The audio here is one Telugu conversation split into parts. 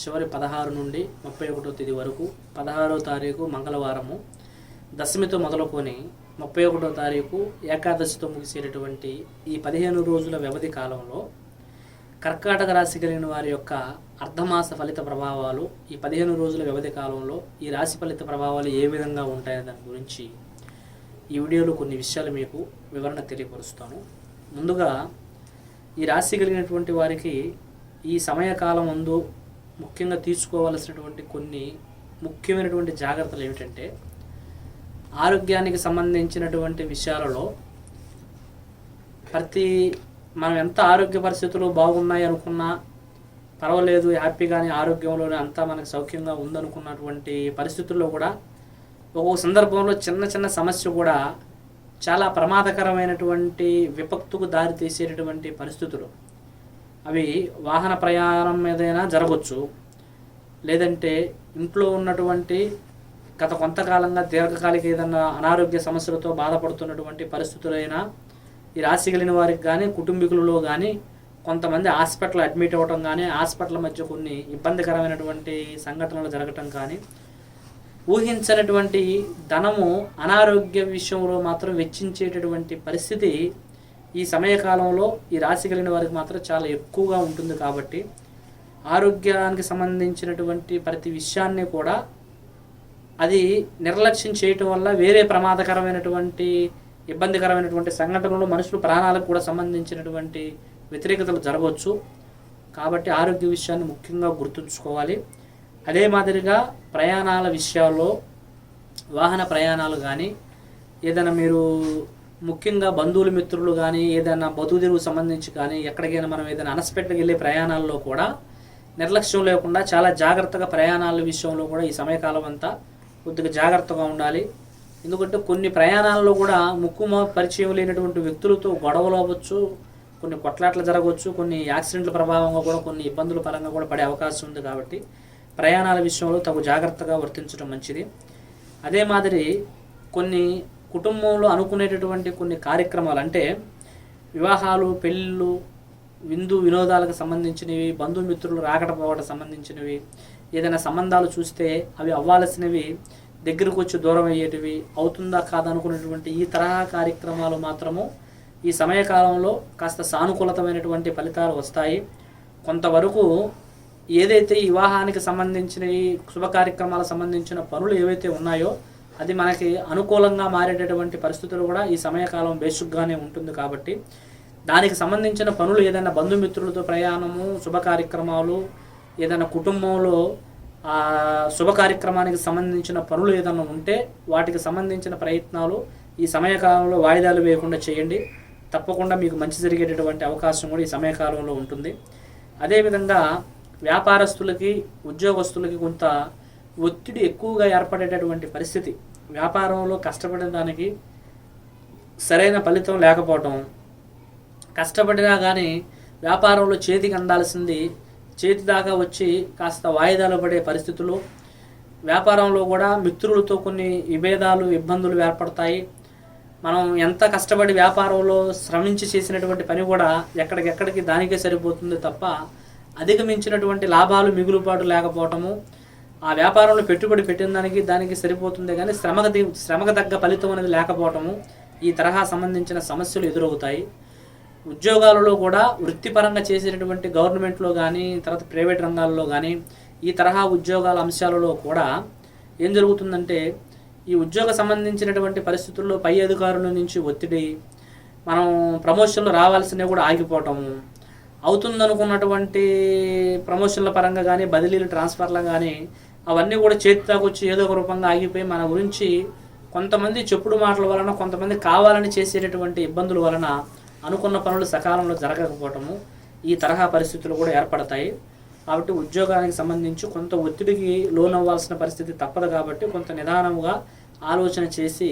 చివరి పదహారు నుండి ముప్పై ఒకటో తేదీ వరకు పదహారో తారీఖు మంగళవారము. దశమితో మొదలుకొని ముప్పై ఒకటో తారీఖు ఏకాదశితో ముగిసేటటువంటి ఈ పదిహేను రోజుల వ్యవధి కాలంలో కర్కాటక రాశి కలిగిన వారి యొక్క అర్ధమాస ఫలిత ప్రభావాలు ఈ పదిహేను రోజుల వ్యవధి కాలంలో ఈ రాశి ఫలిత ప్రభావాలు ఏ విధంగా ఉంటాయనే దాని గురించి ఈ వీడియోలో కొన్ని విషయాలు మీకు వివరణ తెలియపరుస్తాను. ముందుగా ఈ రాశి కలిగినటువంటి వారికి ఈ సమయకాలం ముందు ముఖ్యంగా తీసుకోవాల్సినటువంటి కొన్ని ముఖ్యమైనటువంటి జాగ్రత్తలు ఏమిటంటే ఆరోగ్యానికి సంబంధించినటువంటి విషయాలలో ప్రతి మనం ఎంత ఆరోగ్య పరిస్థితులు బాగున్నాయి అనుకున్నా పర్వాలేదు హ్యాపీగానే ఆరోగ్యంలోనే అంతా మనకు సౌఖ్యంగా ఉందనుకున్నటువంటి పరిస్థితుల్లో కూడా ఒక్కొక్క సందర్భంలో చిన్న చిన్న సమస్య కూడా చాలా ప్రమాదకరమైనటువంటి విపత్తుకు దారి తీసేటటువంటి పరిస్థితులు. అవి వాహన ప్రయాణం ఏదైనా జరగవచ్చు లేదంటే ఇంట్లో ఉన్నటువంటి గత కొంతకాలంగా దీర్ఘకాలిక ఏదైనా అనారోగ్య సమస్యలతో బాధపడుతున్నటువంటి పరిస్థితులైనా ఈ రాశి కలిగిన వారికి కానీ కుటుంబీకులలో కానీ కొంతమంది హాస్పిటల్ అడ్మిట్ అవ్వటం కానీ హాస్పిటల్ మధ్య కొన్ని ఇబ్బందికరమైనటువంటి సంఘటనలు జరగటం కానీ ఊహించనటువంటి ధనము అనారోగ్య విషయంలో మాత్రం వెచ్చించేటటువంటి పరిస్థితి ఈ సమయకాలంలో ఈ రాశి కలిగిన వారికి మాత్రం చాలా ఎక్కువగా ఉంటుంది కాబట్టి ఆరోగ్యానికి సంబంధించినటువంటి ప్రతి విషయాన్ని కూడా అది నిర్లక్ష్యం చేయటం వల్ల వేరే ప్రమాదకరమైనటువంటి ఇబ్బందికరమైనటువంటి సంఘటనలు మనుషులు ప్రాణాలకు కూడా సంబంధించినటువంటి వ్యతిరేకతలు జరగవచ్చు. కాబట్టి ఆరోగ్య విషయాన్ని ముఖ్యంగా గుర్తుంచుకోవాలి. అదే మాదిరిగా ప్రయాణాల విషయాల్లో వాహన ప్రయాణాలు కానీ ఏదైనా మీరు ముఖ్యంగా బంధువులు మిత్రులు కానీ ఏదైనా బతుకుదెరువు సంబంధించి కానీ ఎక్కడికైనా మనం ఏదైనా అన్ఎక్స్పెక్టెడ్గా వెళ్ళే ప్రయాణాల్లో కూడా నిర్లక్ష్యం లేకుండా చాలా జాగ్రత్తగా ప్రయాణాల విషయంలో కూడా ఈ సమయకాలం అంతా కొద్దిగా జాగ్రత్తగా ఉండాలి. ఎందుకంటే కొన్ని ప్రయాణాల్లో కూడా ముక్కు పరిచయం లేనటువంటి వ్యక్తులతో గొడవలు అవ్వచ్చు కొన్ని కొట్లాట్లు జరగవచ్చు కొన్ని యాక్సిడెంట్ల ప్రభావంగా కూడా కొన్ని ఇబ్బందుల పరంగా కూడా పడే అవకాశం ఉంది కాబట్టి ప్రయాణాల విషయంలో తగు జాగ్రత్తగా వర్తించడం మంచిది. అదే మాదిరి కొన్ని కుటుంబంలో అనుకునేటటువంటి కొన్ని కార్యక్రమాలు అంటే వివాహాలు పెళ్ళిళ్ళు విందు వినోదాలకు సంబంధించినవి బంధుమిత్రులు రాకటపోవడం సంబంధించినవి ఏదైనా సంబంధాలు చూస్తే అవి అవ్వాల్సినవి దగ్గరకు వచ్చి దూరం అయ్యేటివి అవుతుందా కాదనుకునేటువంటి ఈ తరహా కార్యక్రమాలు మాత్రము ఈ సమయకాలంలో కాస్త సానుకూలతమైనటువంటి ఫలితాలు వస్తాయి. కొంతవరకు ఏదైతే ఈ వివాహానికి సంబంధించినవి శుభ కార్యక్రమాలకు సంబంధించిన పనులు ఏవైతే ఉన్నాయో అది మనకి అనుకూలంగా మారేటటువంటి పరిస్థితులు కూడా ఈ సమయకాలం బేసిక్గానే ఉంటుంది కాబట్టి దానికి సంబంధించిన పనులు ఏదైనా బంధుమిత్రులతో ప్రయాణము శుభ కార్యక్రమాలు ఏదైనా కుటుంబంలో ఆ శుభ కార్యక్రమానికి సంబంధించిన పనులు ఏదైనా ఉంటే వాటికి సంబంధించిన ప్రయత్నాలు ఈ సమయకాలంలో వాయిదాలు వేయకుండా చేయండి. తప్పకుండా మీకు మంచి జరిగేటటువంటి అవకాశం కూడా ఈ సమయకాలంలో ఉంటుంది. అదేవిధంగా వ్యాపారస్తులకి ఉద్యోగస్తులకి కొంత ఒత్తిడి ఎక్కువగా ఏర్పడేటటువంటి పరిస్థితి. వ్యాపారంలో కష్టపడిన దానికి సరైన ఫలితం లేకపోవటం కష్టపడినా కానీ వ్యాపారంలో చేతికి అందాల్సింది చేతి దాకా వచ్చి కాస్త వాయిదాలు పడే పరిస్థితులు. వ్యాపారంలో కూడా మిత్రులతో కొన్ని విభేదాలు ఇబ్బందులు ఏర్పడతాయి. మనం ఎంత కష్టపడి వ్యాపారంలో శ్రమించి చేసినటువంటి పని కూడా ఎక్కడికెక్కడికి దానికే సరిపోతుంది తప్ప అధిగమించినటువంటి లాభాలు మిగులుబాటు లేకపోవటము ఆ వ్యాపారంలో పెట్టుబడి పెట్టిన దానికి దానికి సరిపోతుంది కానీ శ్రమకు శ్రమకు తగ్గ ఫలితం అనేది లేకపోవటము ఈ తరహా సంబంధించిన సమస్యలు ఎదురవుతాయి. ఉద్యోగాలలో కూడా వృత్తిపరంగా చేసేటటువంటి గవర్నమెంట్లో కానీ తర్వాత ప్రైవేట్ రంగాల్లో కానీ ఈ తరహా ఉద్యోగాల అంశాలలో కూడా ఏం జరుగుతుందంటే ఈ ఉద్యోగ సంబంధించినటువంటి పరిస్థితుల్లో పై అధికారుల నుంచి ఒత్తిడి మనం ప్రమోషన్లు రావాల్సినవి కూడా ఆగిపోవటము. అవుతుందనుకున్నటువంటి ప్రమోషన్ల పరంగా కానీ బదిలీలు ట్రాన్స్ఫర్లు కానీ అవన్నీ కూడా చేతి తాకొచ్చి ఏదో ఒక రూపంగా ఆగిపోయి మన గురించి కొంతమంది చెప్పుడు మాటల వలన కొంతమంది కావాలని చేసేటటువంటి ఇబ్బందుల వలన అనుకున్న పనులు సకాలంలో జరగకపోవటము ఈ తరహా పరిస్థితులు కూడా ఏర్పడతాయి. కాబట్టి ఉద్యోగానికి సంబంధించి కొంత ఒత్తిడికి లోనవ్వాల్సిన పరిస్థితి తప్పదు కాబట్టి కొంత నిదానముగా ఆలోచన చేసి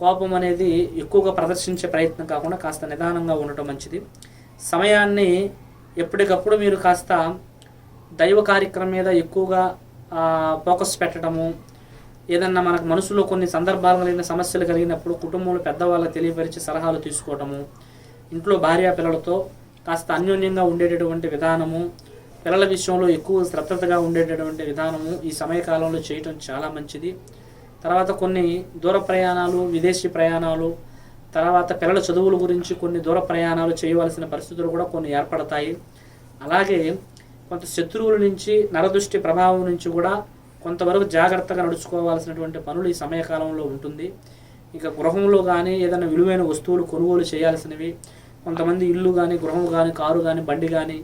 కోపం అనేది ఎక్కువగా ప్రదర్శించే ప్రయత్నం కాకుండా కాస్త నిదానంగా ఉండటం మంచిది. సమయాన్ని ఎప్పటికప్పుడు మీరు కాస్త దైవ కార్యక్రమం మీద ఎక్కువగా ఫోకస్ పెట్టడము ఏదన్నా మనకు మనసులో కొన్ని సందర్భాలు కలిగిన సమస్యలు కలిగినప్పుడు కుటుంబంలో పెద్దవాళ్ళకి తెలియపరిచి సలహాలు తీసుకోవటము ఇంట్లో భార్య పిల్లలతో కాస్త అన్యోన్యంగా ఉండేటటువంటి విధానము పిల్లల విషయంలో ఎక్కువ శ్రద్ధగా ఉండేటటువంటి విధానము ఈ సమయకాలంలో చేయటం చాలా మంచిది. తర్వాత కొన్ని దూర ప్రయాణాలు విదేశీ ప్రయాణాలు తర్వాత పిల్లల చదువుల గురించి కొన్ని దూర ప్రయాణాలు చేయవలసిన పరిస్థితులు కూడా కొన్ని ఏర్పడతాయి. అలాగే కొంత శత్రువుల నుంచి నరదృష్టి ప్రభావం నుంచి కూడా కొంతవరకు జాగ్రత్తగా నడుచుకోవాల్సినటువంటి పనులు ఈ సమయకాలంలో ఉంటుంది. ఇక గృహంలో కానీ ఏదైనా విలువైన వస్తువులు కొనుగోలు చేయాల్సినవి కొంతమంది ఇల్లు కానీ గృహం కానీ కారు కానీ బండి కానీ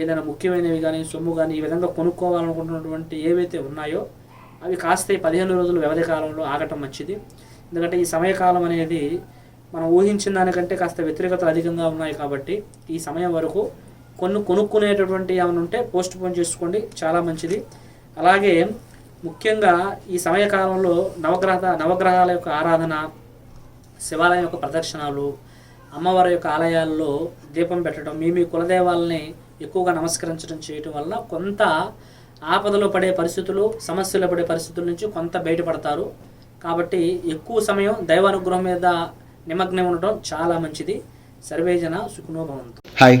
ఏదైనా ముఖ్యమైనవి కానీ సొమ్ము కానీ ఈ విధంగా కొనుక్కోవాలనుకుంటున్నటువంటి ఏవైతే ఉన్నాయో అవి కాస్త ఈ పదిహేను రోజుల వ్యవధి కాలంలో ఆగటం మంచిది. ఎందుకంటే ఈ సమయకాలం అనేది మనం ఊహించిన దానికంటే కాస్త వ్యతిరేకతలు అధికంగా ఉన్నాయి కాబట్టి ఈ సమయం వరకు కొన్ని కొనుక్కునేటటువంటి ఏమైనా ఉంటే పోస్ట్ పోన్ చేసుకోండి. చాలా మంచిది. అలాగే ముఖ్యంగా ఈ సమయకాలంలో నవగ్రహ నవగ్రహాల యొక్క ఆరాధన శివాలయం యొక్క ప్రదర్శనలు అమ్మవారి యొక్క ఆలయాల్లో దీపం పెట్టడం మీ మీ కులదేవాలని ఎక్కువగా నమస్కరించడం చేయటం వల్ల కొంత ఆపదలో పడే పరిస్థితులు సమస్యలు పడే పరిస్థితుల నుంచి కొంత బయటపడతారు. కాబట్టి ఎక్కువ సమయం దైవానుగ్రహం మీద నిమగ్నం ఉండటం చాలా మంచిది. సర్వేజన సుఖనోభవంతో హాయ్